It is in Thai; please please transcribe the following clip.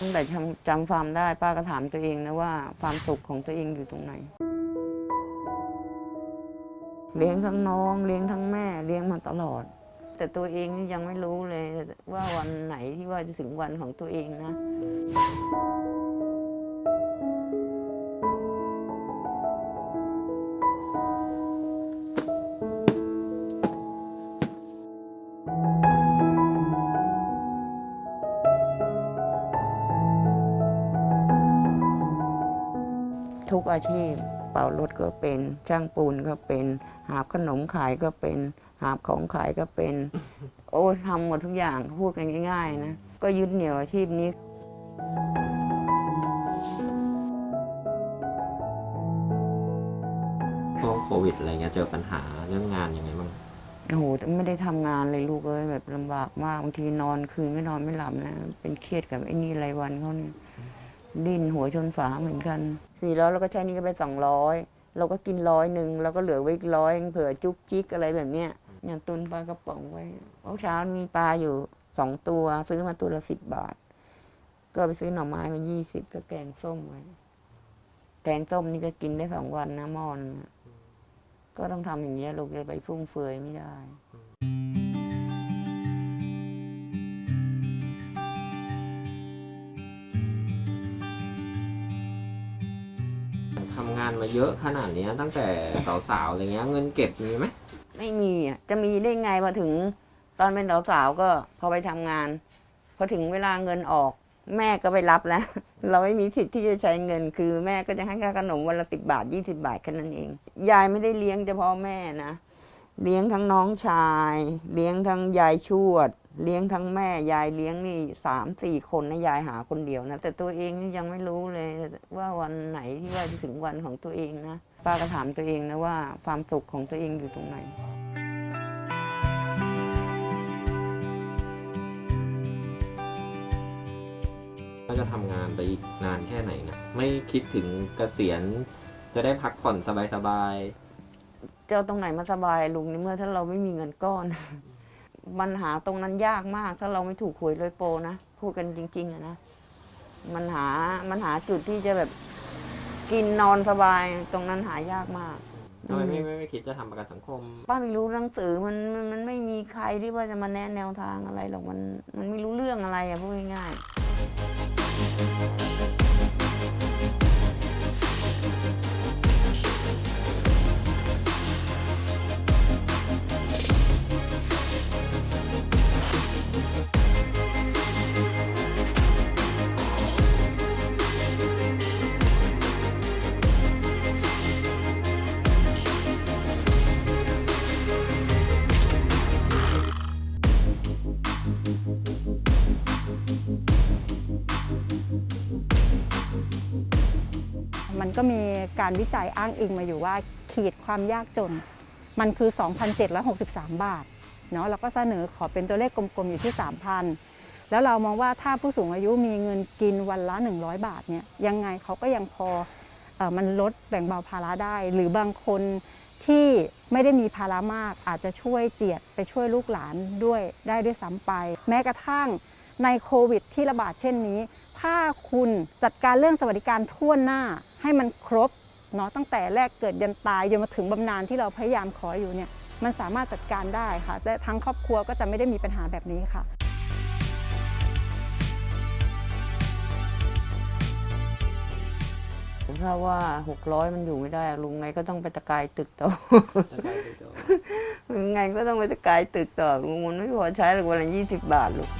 ตั้งแต่จำจำความได้ป้าก็ถามตัวเองนะว่าความสุขของตัวเองอยู่ตรงไหน เลี้ยงทั้งน้องเลี้ยงทั้งแม่เลี้ยงมาตลอด แต่ตัวเองยังไม่รู้เลยว่าวันไหนที่ว่าจะถึงวันของตัวเองนะ ทุกอาชีพ เป่ารถก็เป็นช่างปูนก็เป็น หาบขนมขายก็เป็น หาบของขายก็เป็น โอ้ทำหมดทุกอย่างพูดกันง่าย ๆ นะ ก็ยึดเหนี่ยวอาชีพนี้ช่วงโควิดอะไรเงี้ยเจอปัญหาเรื่องงานยังไงบ้างโอ้โหไม่ได้ทำงานเลยลูกเอ้ยแบบลำบากมากบางทีนอนคืนไม่นอนไม่หลับนะ เป็นเครียดกับไอ้นี่รายวันเขาเนี่ย ดิ้นหัวชนฝาเหมือนกันสี่ร้อยเราก็ใช้นี่ก็ไปสองร้อยเราก็กินร้อยหนึ่งเราก็เหลือไว้อีกร้อยเผื่อจุกจิกอะไรแบบเนี้ยอย่างตุนปลากระป๋องไว้เมื่อเช้ามีปลาอยู่สองตัว ซื้อมาตัวละสิบบาท ก็ไปซื้อหน่อไม้มายี่สิบก็แกงส้มไว้แกงส้มนี่ก็กินได้สองวันนะมอน ก็ต้องทำอย่างเงี้ยลูกจะไปฟุ่มเฟือยไม่ได้ ทำงานมาเยอะขนาดเนี้ยตั้งแต่สาวๆอะไรเงี้ยเงินเก็บมีไหมไม่มีอะจะมีได้ไงพอถึงตอนเป็นสาวๆก็พอไปทำงาน พอถึงเวลาเงินออก แม่ก็ไปรับแล้ว เราไม่มีสิทธิ์ที่จะใช้เงิน คือแม่ก็จะให้ค่าขนมวันละสิบบาทยี่สิบาทแค่นั้นเอง ยายไม่ได้เลี้ยงเฉพาะแม่นะ เลี้ยงทั้งน้องชาย เลี้ยงทั้งยายชวด เลี้ยงทั้งแม่ยายเลี้ยงนี่สามสี่คนนะยายหาคนเดียวนะ แต่ตัวเองนี่ยังไม่รู้เลยว่าวันไหนที่ว่าจะถึงวันของตัวเองนะป้าก็ถามตัวเองนะว่าความสุขของตัวเองอยู่ตรงไหนก็จะทำงานไปอีกนานแค่ไหนนะไม่คิดถึงเกษียณจะได้พักผ่อนสบายจะเอาตรงไหนมาสบายลุงในเมื่อถ้าเราไม่มีเงินก้อน มันหาตรงนั้นยากมาก ถ้าเราไม่ถูกหวยรวยโปรนะพูดกันจริงๆอะนะมันหามันหาจุดที่จะแบบกินนอนสบายตรงนั้นหายากมากๆทำไมไม่ไม่ไม่คิดจะทำประกันสังคม ป้าไม่รู้หนังสือมันมันมันไม่มีใครที่ว่าจะมาแนะแนวทางอะไรหรอกมันมันไม่รู้เรื่องอะไรอะพูดง่ายๆ มันก็มีการวิจัยอ้างอิงมาอยู่ว่าขีดความยากจน มันคือ 2,763 บาทเนาะเราก็เสนอขอเป็นตัวเลขกลมๆอยู่ที่ 3,000 แล้วเรามองว่าถ้าผู้สูงอายุมีเงินกินวันละ 100 บาทเนี่ยยังไงเขาก็ยังพออมันลดแบ่งเบาภาระได้ หรือบางคนที่ไม่ได้มีภาระมากอาจจะช่วยเจียดไปช่วยลูกหลานด้วยได้ด้วยซ้ำไป แม้กระทั่งในโควิดที่ระบาดเช่นนี้ ถ้า คุณจัดการเรื่องสวัสดิการทั่วหน้าให้มันครบเนาะตั้งแต่แรกเกิดยันตายจนมาถึงบำนาญที่เราพยายามขออยู่เนี่ยมันสามารถจัดการได้ค่ะและทั้งครอบครัวก็จะไม่ได้มีปัญหาแบบนี้ค่ะผมทราบว่าหกร้อยมันอยู่ไม่ได้อะลุงไงก็ต้องไปตะกายตึกต่อยังไงก็ต้องไปตะกายตึกต่อลุงมันไม่พอใช้หรอกวันละยี่สิบบาทลูก